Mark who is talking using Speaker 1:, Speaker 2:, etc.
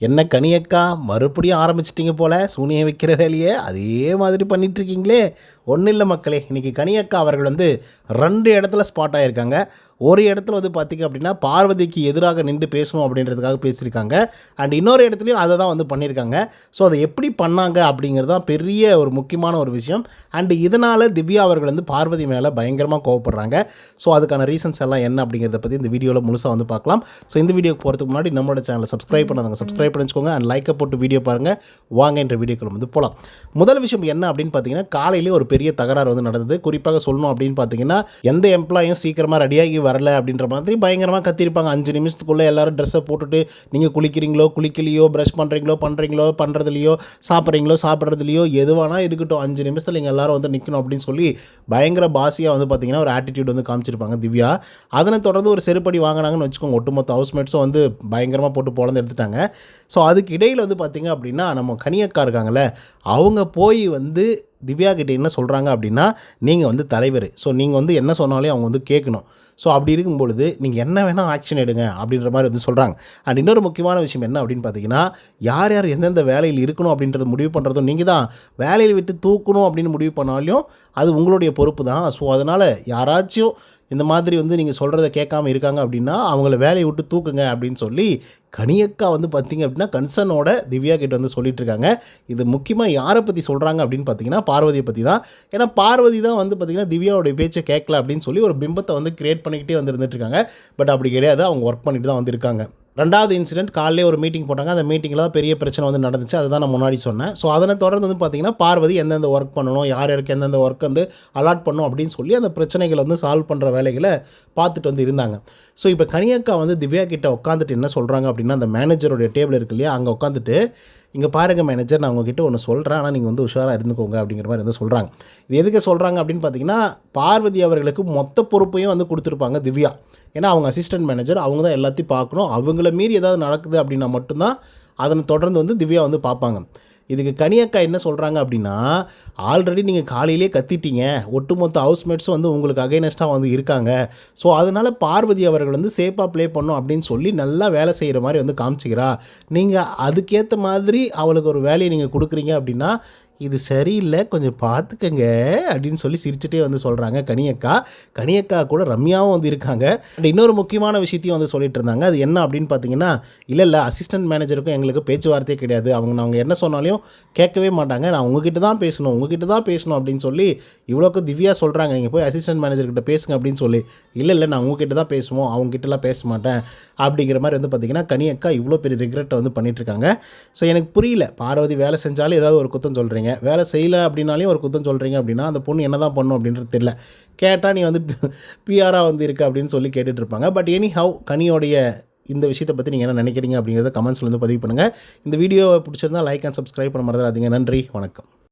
Speaker 1: என்ன கனியக்கா மறுபடியும் ஆரம்பிச்சிட்டிங்க போல்? சூனியம் வைக்கிற வேலையை? அதே மாதிரி பண்ணிகிட்ருக்கீங்களே ஒன்றும் இல்லை மக்களே இன்றைக்கி கனியக்கா அவர்கள் வந்து ரெண்டு இடத்துல ஸ்பாட் ஆகியிருக்காங்க ஒரு இடத்துல வந்து பார்த்திங்க அப்படின்னா பார்வதிக்கு எதிராக நின்று பேசணும் அப்படின்றதுக்காக பேசியிருக்காங்க. அண்ட் இன்னொரு இடத்துலையும் அதை தான் வந்து பண்ணியிருக்காங்க. ஸோ அதை எப்படி பண்ணாங்க அப்படிங்கிறது தான் பெரிய ஒரு முக்கியமான ஒரு விஷயம். அண்டு இதனால் திவ்யா அவர்கள் வந்து பார்வதி மேலே பயங்கரமாக கோவப்படுறாங்க. ஸோ அதுக்கான ரீசன்ஸ் எல்லாம் என்ன அப்படிங்கிறத பற்றி இந்த வீடியோவில் முழுசாக வந்து பார்க்கலாம். ஸோ இந்த வீடியோக்கு போகிறதுக்கு முன்னாடி நம்மளோட சேனலை சப்ஸ்கிரைப் பண்ணாதவங்க சப்ஸ்கிரைப் பண்ணி வச்சுக்கோங்க அண்ட் லைக்கை போட்டு வீடியோ பாருங்கள் வாங்க என்ற வீடியோக்கள் வந்து போகலாம் முதல் விஷயம் என்ன அப்படின்னு பார்த்தீங்கன்னா காலையிலேயே ஒரு பெரிய தகராறு வந்து நடந்தது. குறிப்பாக சொல்லணும் அப்படின்னு பார்த்தீங்கன்னா எந்த எம்ப்ளாயும் சீக்கிரமாக ரெடியாகி வரல அப்படின்ற மாதிரி பயங்கரமாக கத்திருப்பாங்க அஞ்சு நிமிஷத்துக்குள்ளே எல்லோரும் ட்ரெஸ்ஸை போட்டுட்டு நீங்கள் குளிக்கிறீங்களோ குளிக்கலையோ ப்ரஷ் பண்ணுறீங்களோ பண்ணுறீங்களோ பண்ணுறதுலையோ சாப்பிட்றீங்களோ சாப்பிட்றதுலையோ எதுவானா இருக்கட்டும். அஞ்சு நிமிஷத்தில் நீங்கள் எல்லோரும் வந்து நிற்கணும் அப்படின்னு சொல்லி பயங்கர பாசியாக வந்து பார்த்தீங்கன்னா ஒரு ஆட்டிடியூட் வந்து காமிச்சிருப்பாங்க திவ்யா. அதனை தொடர்ந்து ஒரு செருப்படி வாங்கினாங்கன்னு வச்சுக்கோங்க. ஒட்டுமொத்த ஹவுஸ்மேட்ஸும் வந்து பயங்கரமாக போட்டு போலந்து எடுத்துட்டாங்க. ஸோ அதுக்கு இடையில் வந்து பார்த்திங்க அப்படின்னா நம்ம கனியக்கா இருக்காங்கல்ல அவங்க போய் வந்து திவ்யா கிட்டே என்ன சொல்கிறாங்க அப்படின்னா நீங்கள் வந்து தலைவர். ஸோ நீங்கள் வந்து என்ன சொன்னாலே அவங்க வந்து கேட்கணும். ஸோ அப்படி இருக்கும் பொழுது நீங்கள் என்ன வேணால் ஆக்ஷன் எடுங்க அப்படின்ற மாதிரி வந்து சொல்கிறாங்க அண்ட் இன்னொரு முக்கியமான விஷயம் என்ன அப்படின்னு பார்த்தீங்கன்னா யார் யார் எந்தெந்த வேலையில் இருக்கணும் அப்படின்றத முடிவு பண்ணுறதும் நீங்கள் தான். வேலையில் விட்டு தூக்கணும் அப்படின்னு முடிவு பண்ணாலும் அது உங்களுடைய பொறுப்பு தான். ஸோ அதனால் யாராச்சும் இந்த மாதிரி வந்து நீங்கள் சொல்கிறத கேட்காம இருக்காங்க அப்படின்னா அவங்கள வேலையை விட்டு தூக்குங்க அப்படின்னு சொல்லி கனியக்கா வந்து பார்த்தீங்க அப்படின்னா கன்சர்னோட திவ்யா கிட்ட வந்து சொல்லிட்டு இருக்காங்க. இது முக்கியமாக யாரை பற்றி சொல்கிறாங்க அப்படின்னு பார்த்தீங்கன்னா பார்வதியை பற்றி தான். ஏன்னா பார்வதி தான் வந்து பார்த்தீங்கன்னா திவ்யாவுடைய பேச்சை கேட்கல அப்படின்னு சொல்லி ஒரு பிம்பத்தை வந்து கிரியேட் பண்ணிக்கிட்டே வந்து இருந்துட்டுருக்காங்க பட் அப்படி கிடையாது. அவங்க ஒர்க் பண்ணிட்டு தான் வந்திருக்காங்க. ரெண்டாவது இன்சிடென்ட் காலையிலே ஒரு மீட்டிங் போட்டாங்க. அந்த மீட்டிங்கில் தான் பெரிய பிரச்சனை வந்து நடந்துச்சு. அதுதான் நான் முன்னாடி சொன்னேன். ஸோ அதனை தொடர்ந்து வந்து பார்த்திங்கன்னா பார்வதி எந்தெந்த ஒர்க் பண்ணணும் யார் யாருக்கு எந்தெந்த ஒர்க் வந்து அலாட் பண்ணணும் அப்படின்னு சொல்லி அந்த பிரச்சனைகளை வந்து சால்வ் பண்ணுற வேலைகளை பார்த்துட்டு வந்து இருந்தாங்க. ஸோ இப்போ கனியக்கா வந்து திவ்யா கிட்ட உட்காந்துட்டு என்ன சொல்கிறாங்க அப்படின்னா அந்த மேனேஜருடைய டேபிள் இருக்கு இல்லையா? அங்கே உட்காந்துட்டு இங்கே பாருங்கள் மேனேஜர் நான் உங்ககிட்ட ஒன்று சொல்கிறேன் ஆனால் நீங்கள் வந்து உஷாராக இருந்துக்கோங்க அப்படிங்கிற மாதிரி வந்து சொல்கிறாங்க இது எதுக்கு சொல்கிறாங்க அப்படின்னு பார்த்தீங்கன்னா பார்வதி அவர்களுக்கு மொத்த பொறுப்பையும் வந்து கொடுத்துருப்பாங்க திவ்யா. ஏன்னா அவங்க அசிஸ்டன்ட் மேனேஜர் அவங்க தான் எல்லாத்தையும் பார்க்கணும். அவங்கள மீறி ஏதாவது நடக்குது அப்படின்னா மட்டும்தான் அதனை தொடர்ந்து வந்து திவ்யா வந்து பார்ப்பாங்க. இதுக்கு கனியக்கா என்ன சொல்கிறாங்க அப்படின்னா ஆல்ரெடி நீங்கள் காலையிலே கத்திட்டீங்க. ஒட்டுமொத்த ஹவுஸ்மேட்ஸும் வந்து உங்களுக்கு அகைனஸ்ட்டாக வந்து இருக்காங்க. ஸோ அதனால் பார்வதி அவர்கள் வந்து சேஃபாக ப்ளே பண்ணும் அப்படின்னு சொல்லி நல்லா வேலை செய்கிற மாதிரி வந்து காமிச்சிக்கிறா. நீங்கள் அதுக்கேற்ற மாதிரி அவளுக்கு ஒரு வேலையை நீங்கள் கொடுக்குறீங்க அப்படின்னா இது சரியில்லை கொஞ்சம் பார்த்துக்கங்க அப்படின்னு சொல்லி சிரிச்சுட்டே வந்து சொல்கிறாங்க கனியக்கா. கனியக்கா கூட ரம்யாவும் வந்து இருக்காங்க. அண்ட் இன்னொரு முக்கியமான விஷயத்தையும் வந்து சொல்லிட்டு இருந்தாங்க. அது என்ன அப்படின்னு பார்த்தீங்கன்னா இல்லை இல்லை அசிஸ்டன்ட் மேனேஜருக்கும் எங்களுக்கு பேச்சுவார்த்தையே கிடையாது. அவங்க அவங்க என்ன சொன்னாலையும் கேட்கவே மாட்டாங்க. நான் உங்ககிட்ட தான் பேசணும் உங்ககிட்ட தான் பேசணும் அப்படின்னு சொல்லி இவ்வளோக்கு திவ்யா சொல்கிறாங்க நீங்கள் போய் அசிஸ்டன்ட் மேனேஜர்கிட்ட பேசுங்க அப்படின்னு சொல்லி இல்லை இல்லை நான் உங்ககிட்ட தான் பேசுவோம். அவங்ககிட்டலாம் பேச மாட்டேன் அப்படிங்கிற மாதிரி வந்து பார்த்திங்கன்னா கனியக்கா இவ்வளோ பெரிய ரிக்ரெட்டை வந்து பண்ணிகிட்ருக்காங்க ஸோ எனக்கு புரியல பார்வதி வேலை செஞ்சாலும் ஏதாவது ஒரு குத்தம் சொல்கிறீங்க வேலை செய்யலை அப்படின்னாலையும் ஒரு குத்தம் சொல்கிறீங்க அப்படின்னா அந்த பொண்ணு என்ன தான் பண்ணும் அப்படின்றது தெரியல. கேட்டால் நீ வந்து பிஆராக வந்து இருக்க அப்படின்னு சொல்லி கேட்டுட்ருப்பாங்க பட் எனி ஹவ் கனியோடைய இந்த விஷயத்தை பற்றி நீங்கள் என்ன நினைக்கிறீங்க அப்படிங்கிறத கமெண்ட்ஸில் வந்து பதிவு பண்ணுங்கள் இந்த வீடியோவை பிடிச்சிருந்தா லைக் அண்ட் சப்ஸ்கிரைப் பண்ண மறந்துடாதீங்க. நன்றி. வணக்கம்.